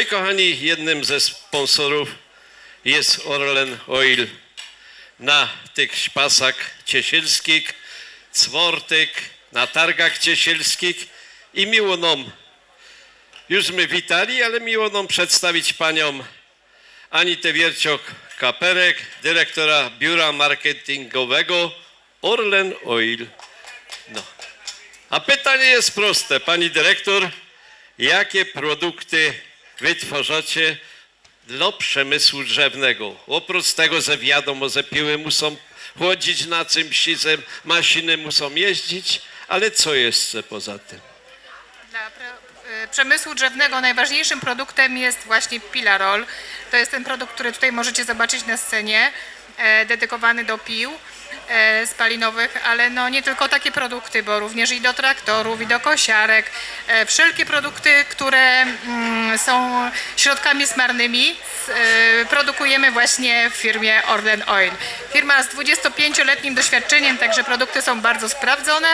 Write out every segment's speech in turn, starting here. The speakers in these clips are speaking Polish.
I kochani, jednym ze sponsorów jest Orlen Oil na tych szpasach ciesielskich, cwortyk, na targach ciesielskich i miło nam, już my witali, ale miło nam przedstawić panią Anitę Wierciok-Kaperek, dyrektora biura marketingowego Orlen Oil. No. A pytanie jest proste, pani dyrektor, jakie produkty wytwarzacie dla przemysłu drzewnego? Oprócz tego, że wiadomo, że piły muszą chodzić na czymś, że maszyny muszą jeździć, ale co jeszcze poza tym? Dla y, przemysłu drzewnego najważniejszym produktem jest właśnie Pilarol. To jest ten produkt, który tutaj możecie zobaczyć na scenie, e, dedykowany do pił e, spalinowych, ale no nie tylko takie produkty, bo również i do traktorów, i do kosiarek. E, wszelkie produkty, które mm, są środkami smarnymi, e, produkujemy właśnie w firmie Orlen Oil. Firma z 25-letnim doświadczeniem, także produkty są bardzo sprawdzone.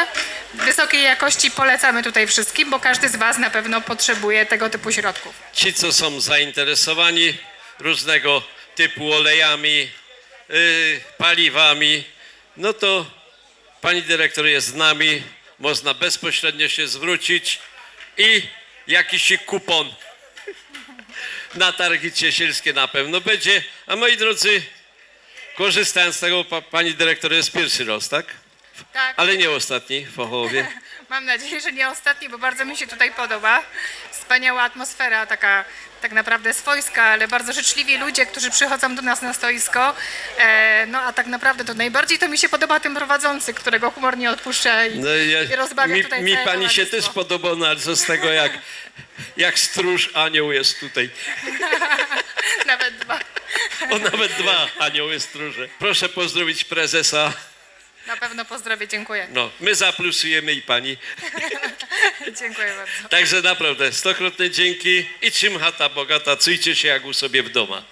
Wysokiej jakości polecamy tutaj wszystkim, bo każdy z Was na pewno potrzebuje tego typu środków. Ci, co są zainteresowani różnego typu olejami, yy, paliwami, no to pani dyrektor jest z nami, można bezpośrednio się zwrócić i jakiś kupon na targi ciesielskie na pewno będzie. A moi drodzy, korzystając z tego, pa, pani dyrektor jest pierwszy raz, tak? Tak. Ale nie ostatni w Ochołowie. Mam nadzieję, że nie ostatni, bo bardzo mi się tutaj podoba. Wspaniała atmosfera, taka tak naprawdę swojska, ale bardzo życzliwi ludzie, którzy przychodzą do nas na stoisko. E, no a tak naprawdę to najbardziej to mi się podoba ten prowadzący, którego humor nie odpuszcza i, No, i rozbawia mi, tutaj mi całe pani się też towarzystwo. podoba, no ale co z tego, jak, jak stróż anioł jest tutaj. Nawet dwa. O, nawet dwa anioły stróże. Proszę pozdrowić prezesa. Na pewno pozdrowię, dziękuję. No, my zaplusujemy i pani. Dziękuję bardzo. Także naprawdę, stokrotne dzięki i czym chata bogata, cujcie się jak u sobie w doma.